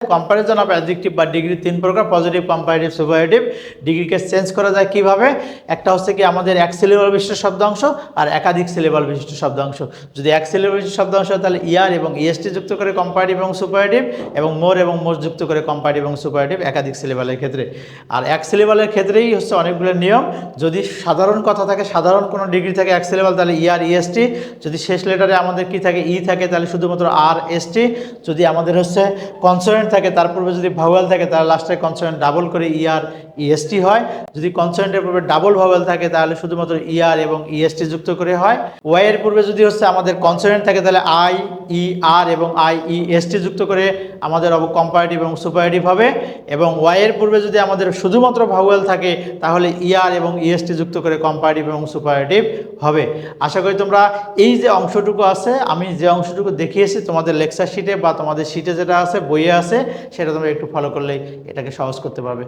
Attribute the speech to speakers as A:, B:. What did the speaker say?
A: Comparison of adjective বা degree তিন প্রকার পজিটিভ কম্পারেটিভ সুপারেটিভ ডিগ্রিকে চেঞ্জ করা যায় কীভাবে? একটা হচ্ছে কি আমাদের এক সিলেবল বিশিষ্ট শব্দাংশ আর একাধিক সিলেবল বিশিষ্ট শব্দাংশ যদি এক সিলেবল বিশিষ্ট শব্দাংশ তাহলে ইয়ার এবং ইএসটি যুক্ত করে কম্পারেটিভ এবং সুপারেটিভ এবং মোর এবং মোর যুক্ত করে কম্পারেটিভ এবং সুপারেটিভ একাধিক সিলেবলের ক্ষেত্রে। আর এক সিলেবলের ক্ষেত্রেই হচ্ছে অনেকগুলো নিয়ম। যদি সাধারণ কথা থাকে, সাধারণ কোনো ডিগ্রি থাকে এক সিলেবল তাহলে ইয়ার, ইএসটি। যদি শেষ লেটারে আমাদের কি থাকে, ই থাকে, তাহলে শুধুমাত্র আর, এসটি। যদি আমাদের হচ্ছে কনসোনেন্ট থাকে, তার পূর্বে যদি ভাওয়াল থাকে, তাহলে লাস্টে কনসোনেন্ট ডাবল করে ইআর ইএসটি হয়। যদি কনসোনেন্টের পূর্বে ডাবল ভাওয়াল থাকে, তাহলে শুধুমাত্র ইআর এবং ইএসটি যুক্ত করে হয়। ওয়াই এর পূর্বে যদি হচ্ছে আমাদের কনসোনেন্ট থাকে, তাহলে আই ই আর এবং আই ই এসটি যুক্ত করে আমাদের অব কম্পারেটিভ এবং সুপারেটিভ হবে। এবং ওয়াই এর পূর্বে যদি আমাদের শুধুমাত্র ভাওয়াল থাকে, তাহলে ইআর এবং ইএসটি যুক্ত করে কম্পারেটিভ এবং সুপারেটিভ হবে। আশা করি তোমরা এই যে অংশটুকু আছে, আমি যে অংশটুকু দেখিয়েছি, তোমাদের লেকচার শিটে বা তোমাদের শিটে যেটা আছে, বইয়ে আছে সেটা তোমরা একটু ফলো করলেই এটাকে সহজ করতে পারবে।